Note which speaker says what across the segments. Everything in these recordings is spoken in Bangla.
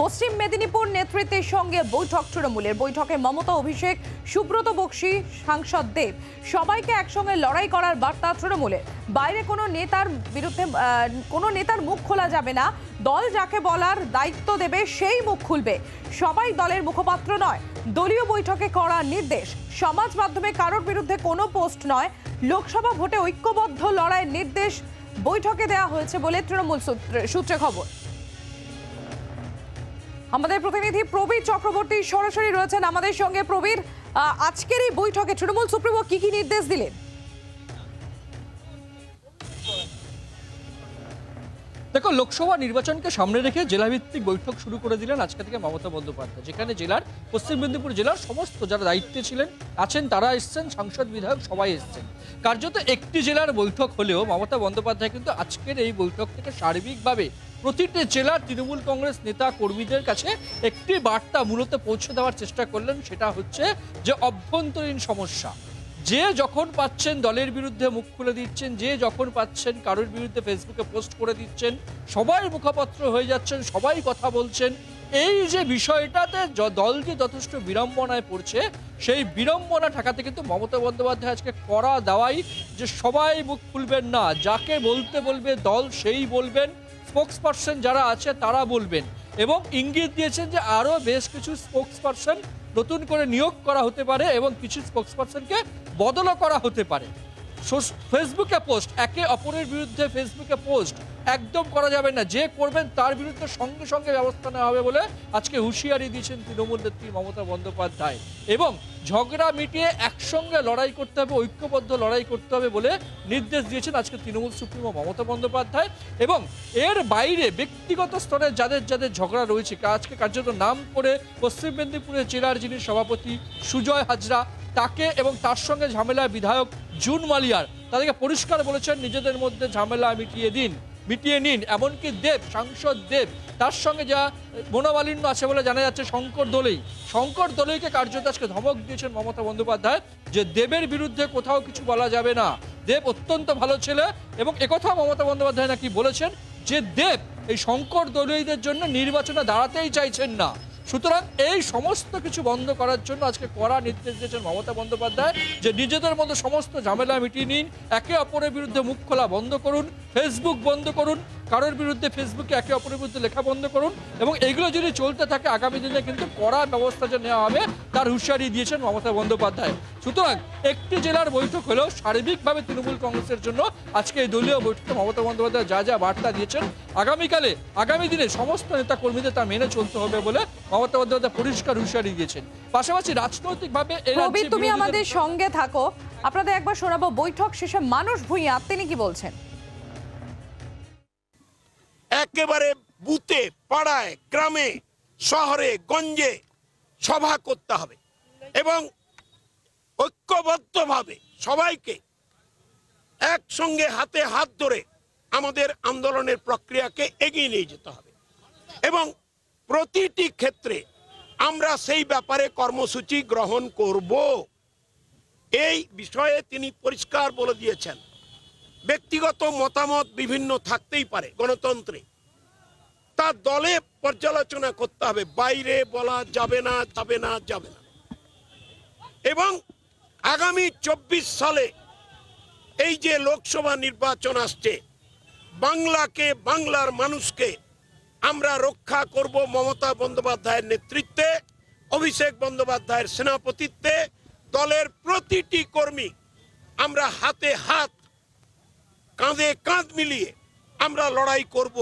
Speaker 1: পশ্চিম মেদিনীপুর নেতৃত্বের সঙ্গে বৈঠক তৃণমূলের। বৈঠকে মমতা অভিষেক, সুব্রত বক্সি, সাংসদ দেব, সবাইকে একসঙ্গে লড়াই করার বার্তা তৃণমূলের বাইরে কোনো নেতার বিরুদ্ধে কোনো নেতার মুখ খোলা যাবে না। দল যাকে বলার দায়িত্ব দেবে, সেই মুখ খুলবে। সবাই দলের মুখপাত্র নয়। দলীয় বৈঠকে করা নির্দেশ। সমাজ মাধ্যমে কারোর বিরুদ্ধে কোনো পোস্ট নয়। লোকসভা ভোটে ঐক্যবদ্ধ লড়াইয়ের নির্দেশ বৈঠকে দেওয়া হয়েছে বলে তৃণমূল সূত্রে- সূত্রে খবর। আমাদের প্রতিনিধি প্রবীর চক্রবর্তী সরাসরি রয়েছেন আমাদের সঙ্গে। প্রবীর আজকের এই বৈঠকে তৃণমূল সুপ্রিমো কি কি নির্দেশ দিলেন?
Speaker 2: দেখো, লোকসভা নির্বাচনকে সামনে রেখে জেলাভিত্তিক বৈঠক শুরু করে দিলেন আজকে থেকে মমতা বন্দ্যোপাধ্যায়, যেখানে জেলার পশ্চিম মেদিনীপুর জেলার সমস্ত যারা দায়িত্বে ছিলেন, আছেন, তারা এসছেন, সাংসদ বিধায়ক সবাই এসছেন। কার্যত একটি জেলার বৈঠক হলেও মমতা বন্দ্যোপাধ্যায় কিন্তু আজকের এই বৈঠক থেকে সার্বিকভাবে প্রতিটি জেলার তৃণমূল কংগ্রেস নেতা কর্মীদের কাছে একটি বার্তা মূলত পৌঁছে দেওয়ার চেষ্টা করলেন, সেটা হচ্ছে যে অভ্যন্তরীণ সমস্যা। যে যখন পাচ্ছেন দলের বিরুদ্ধে মুখ খুলে দিচ্ছেন, যে যখন পাচ্ছেন কারোর বিরুদ্ধে ফেসবুকে পোস্ট করে দিচ্ছেন, সবাই মুখপাত্র হয়ে যাচ্ছেন, সবাই কথা বলছেন। এই যে বিষয়টাতে দল যে যথেষ্ট বিড়ম্বনায় পড়ছে, সেই বিড়ম্বনা ঠেকাতে কিন্তু মমতা বন্দ্যোপাধ্যায় আজকে করা দেওয়াই যে সবাই মুখ খুলবেন না, যাকে বলতে বলবে দল সেই বলবেন স্পোক্স পার্সন যারা আছে তারা বলবেন। এবং ইঙ্গিত দিয়েছেন যে আরও বেশ কিছু স্পোক্স পার্সন নতুন করে নিয়োগ করা হতে পারে এবং কিছু স্পোক্স পার্সনকে বদলও করা হতে পারে। ফেসবুকে পোস্ট একে অপরের বিরুদ্ধে ফেসবুকে পোস্ট একদম করা যাবে না। যে করবেন তার বিরুদ্ধে সঙ্গে সঙ্গে ব্যবস্থা নেওয়া হবে বলে আজকে হুঁশিয়ারি দিয়েছেন তৃণমূল নেত্রী মমতা বন্দ্যোপাধ্যায়। এবং ঝগড়া মিটিয়ে একসঙ্গে লড়াই করতে হবে, ঐক্যবদ্ধ লড়াই করতে হবে বলে নির্দেশ দিয়েছেন আজকে তৃণমূল সুপ্রিমো মমতা বন্দ্যোপাধ্যায়। এবং এর বাইরে ব্যক্তিগত স্তরে যাদের যাদের ঝগড়া রয়েছে আজকে কার্যত নাম করে পশ্চিম মেদিনীপুরের জেলার যিনি সভাপতি সুজয় হাজরা, তাকে এবং তার সঙ্গে ঝামেলা বিধায়ক জুন মালিয়ার, তাদেরকে পরিষ্কার বলেছেন, নিজেদের মধ্যে ঝামেলা মিটিয়ে দিন। মিটিয়ে নিন, এমনকি দেব, সাংসদ দেব, তার সঙ্গে যা মনোমালিন্য আছে বলে জানা যাচ্ছে শঙ্কর দলেই। শঙ্কর দলেইকে কার্যত আজকে ধমক দিয়েছেন মমতা বন্দ্যোপাধ্যায় যে দেবের বিরুদ্ধে কোথাও কিছু বলা যাবে না। দেব অত্যন্ত ভালো ছেলে এবং একথাও মমতা বন্দ্যোপাধ্যায় নাকি বলেছেন যে দেব এই শঙ্কর দলীয়দের জন্য নির্বাচনে দাঁড়াতেই চাইছেন না। সুতরাং এই সমস্ত কিছু বন্ধ করার জন্য আজকে কড়া নির্দেশ দিয়েছেন মমতা বন্দ্যোপাধ্যায় যে নিজেদের মধ্যে সমস্ত ঝামেলা মিটিয়ে নিন, একে অপরের বিরুদ্ধে মুখ খোলা বন্ধ করুন ফেসবুক বন্ধ করুন কারোর বিরুদ্ধে ফেসবুকে একে অপরের বিরুদ্ধে লেখা বন্ধ করুন এবং এগুলো যদি চলতে থাকে আগামী দিনে কিন্তু কড়া ব্যবস্থা যে নেওয়া হবে তার হুঁশিয়ারি দিয়েছেন মমতা বন্দ্যোপাধ্যায়। সুতরাং একটি জেলার বৈঠক হলেও সার্বিকভাবে তৃণমূল কংগ্রেসের জন্য আজকে এই দলীয় বৈঠকে মমতা বন্দ্যোপাধ্যায় যা যা বার্তা দিয়েছেন আগামীকালে আগামী দিনে সমস্ত নেতা কর্মীদের তা মেনে চলতে হবে বলে মমতা বন্দ্যোপাধ্যায় পরিষ্কার হুঁশিয়ারি দিয়েছেন। পাশাপাশি রাজনৈতিকভাবে
Speaker 1: তুমি আমাদের সঙ্গে থাকো। আপনাদের একবার শোনাবো বৈঠক শেষে মানুষ ভূঁইয়া তিনি কি বলছেন?
Speaker 3: একেবারে বুথে, পাড়ায়, গ্রামে, শহরে, গঞ্জে সভা করতে হবে এবং ঐক্যবদ্ধভাবে সবাইকে একসঙ্গে হাতে হাত ধরে আমাদের আন্দোলনের প্রক্রিয়াকে এগিয়ে নিয়ে যেতে হবে। এবং প্রতিটি ক্ষেত্রে আমরা সেই ব্যাপারে কর্মসূচি গ্রহণ করব। এই বিষয়ে তিনি পরিষ্কার বলে দিয়েছেন। ব্যক্তিগত মতামত বিভিন্ন থাকতেই পারে গণতন্ত্রে। তা দলে পর্যালোচনা করতে হবে। বাইরে বলা যাবে না যাবে না যাবে না। এবং আগামী চব্বিশ সালে এই যে লোকসভা নির্বাচন আসছে, বাংলাকে, বাংলার মানুষকে আমরা রক্ষা করব মমতা বন্দ্যোপাধ্যায়ের নেতৃত্বে, অভিষেক বন্দ্যোপাধ্যায়ের সেনাপতিত্বে। দলের প্রতিটি কর্মী আমরা হাতে হাত, কাঁধে কাঁধ মিলিয়ে আমরা লড়াই করব।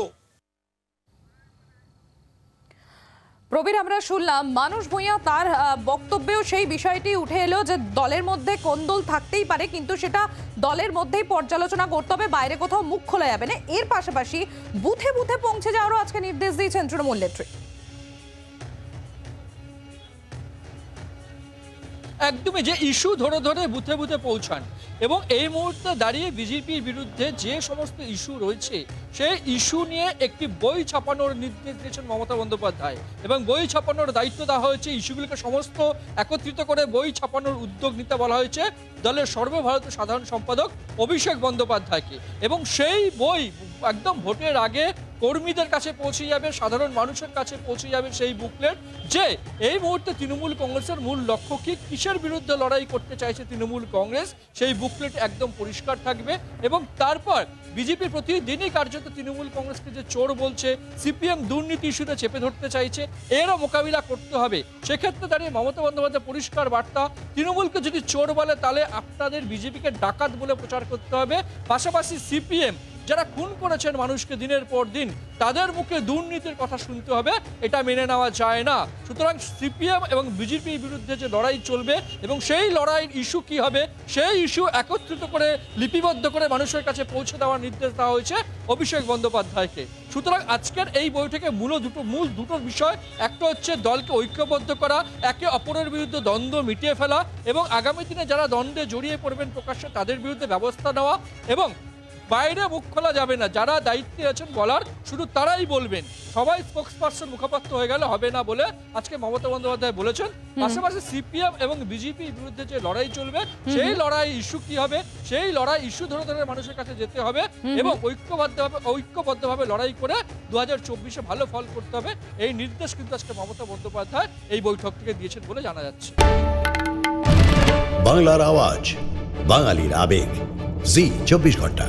Speaker 1: প্রবীর আমরা শুনলাম, মানুষ ভূঁইয়া তার বক্তব্যেও সেই বিষয়টি উঠে এলো যে দলের মধ্যে কোন্দল থাকতেই পারে, কিন্তু সেটা দলের মধ্যেই পর্যালোচনা করতে হবে, বাইরে কোথাও মুখ খোলা যাবে না। এর পাশাপাশি বুথে বুথে পৌঁছে যাওয়ারও আজকে নির্দেশ দিয়েছেন তৃণমূল নেত্রী।
Speaker 2: একদমই যে ইস্যু ধরে ধরে বুথে বুথে পৌঁছান। এবং এই মুহূর্তে দাঁড়িয়ে বিজেপির বিরুদ্ধে যে সমস্ত ইস্যু রয়েছে, সেই ইস্যু নিয়ে একটি বই ছাপানোর নির্দেশ দিয়েছেন মমতা বন্দ্যোপাধ্যায়। এবং বই ছাপানোর দায়িত্ব দেওয়া হয়েছে, ইস্যুগুলিকে সমস্ত একত্রিত করে বই ছাপানোর উদ্যোগ নিতে বলা হয়েছে দলের সর্বভারতীয় সাধারণ সম্পাদক অভিষেক বন্দ্যোপাধ্যায়কে। এবং সেই বই একদম ভোটের আগে কর্মীদের কাছে পৌঁছে যাবে সাধারণ মানুষের কাছে পৌঁছে যাবে সেই বুকলেট যে এই মুহূর্তে তৃণমূল কংগ্রেসের মূল লক্ষ্য কি? কিসের বিরুদ্ধে লড়াই করতে চাইছে তৃণমূল কংগ্রেস? সেই বুকলেট একদম পরিষ্কার থাকবে এবং তারপর বিজেপি প্রতিদিনই কার্যত তৃণমূল কংগ্রেসকে যে চোর বলছে, সিপিএম দুর্নীতি ইস্যুতে চেপে ধরতে চাইছে, এরও মোকাবিলা করতে হবে। সেক্ষেত্রে দাঁড়িয়ে মমতা বন্দ্যোপাধ্যায় পরিষ্কার বার্তা, তৃণমূলকে যদি চোর বলে তাহলে আপনাদের বিজেপিকে ডাকাত বলে প্রচার করতে হবে। পাশাপাশি সিপিএম যারা খুন করেছেন মানুষকে দিনের পর দিন, তাদের মুখে দুর্নীতির কথা শুনতে হবে, এটা মেনে নেওয়া যায় না। সুতরাং সিপিএম এবং বিজেপির বিরুদ্ধে যে লড়াই চলবে এবং সেই লড়াইয়ের ইস্যু কি হবে, সেই ইস্যু একত্রিত করে, লিপিবদ্ধ করে মানুষের কাছে পৌঁছে দেওয়ার নির্দেশ দেওয়া হয়েছে অভিষেক বন্দ্যোপাধ্যায়কে। সুতরাং আজকের এই বৈঠকে মূল দুটো মূল দুটো বিষয়, একটা হচ্ছে দলকে ঐক্যবদ্ধ করা, একে অপরের বিরুদ্ধে দ্বন্দ্ব মিটিয়ে ফেলা এবং আগামী দিনে যারা দ্বন্দ্বে জড়িয়ে পড়বেন প্রকাশ্যে তাদের বিরুদ্ধে ব্যবস্থা নেওয়া এবং বাইরে মুখ খোলা যাবে না। যারা দায়িত্বে আছেন বলার শুধু তারাই বলবেন। সবাই স্পোক্স পার্সন মুখপাত্র হয়ে গেলে হবে না বলে আজকে মমতা বন্দ্যোপাধ্যায় বলেছেন। পাশাপাশি সিপিএম এবং বিজেপির বিরুদ্ধে যে লড়াই চলবে সেই লড়াই ইস্যু কি হবে? সেই লড়াই ইস্যু ধরে ধরে মানুষের কাছে যেতে হবে এবং ঐক্যবদ্ধভাবে ঐক্যবদ্ধভাবে লড়াই করে দু হাজার চব্বিশে ভালো ফল করতে হবে। এই নির্দেশ কিন্তু আজকে মমতা বন্দ্যোপাধ্যায় এই বৈঠক থেকে দিয়েছেন বলে জানা যাচ্ছে।
Speaker 4: বাংলার আওয়াজ বাঙালির আবেগ। জি চব্বিশ ঘণ্টা।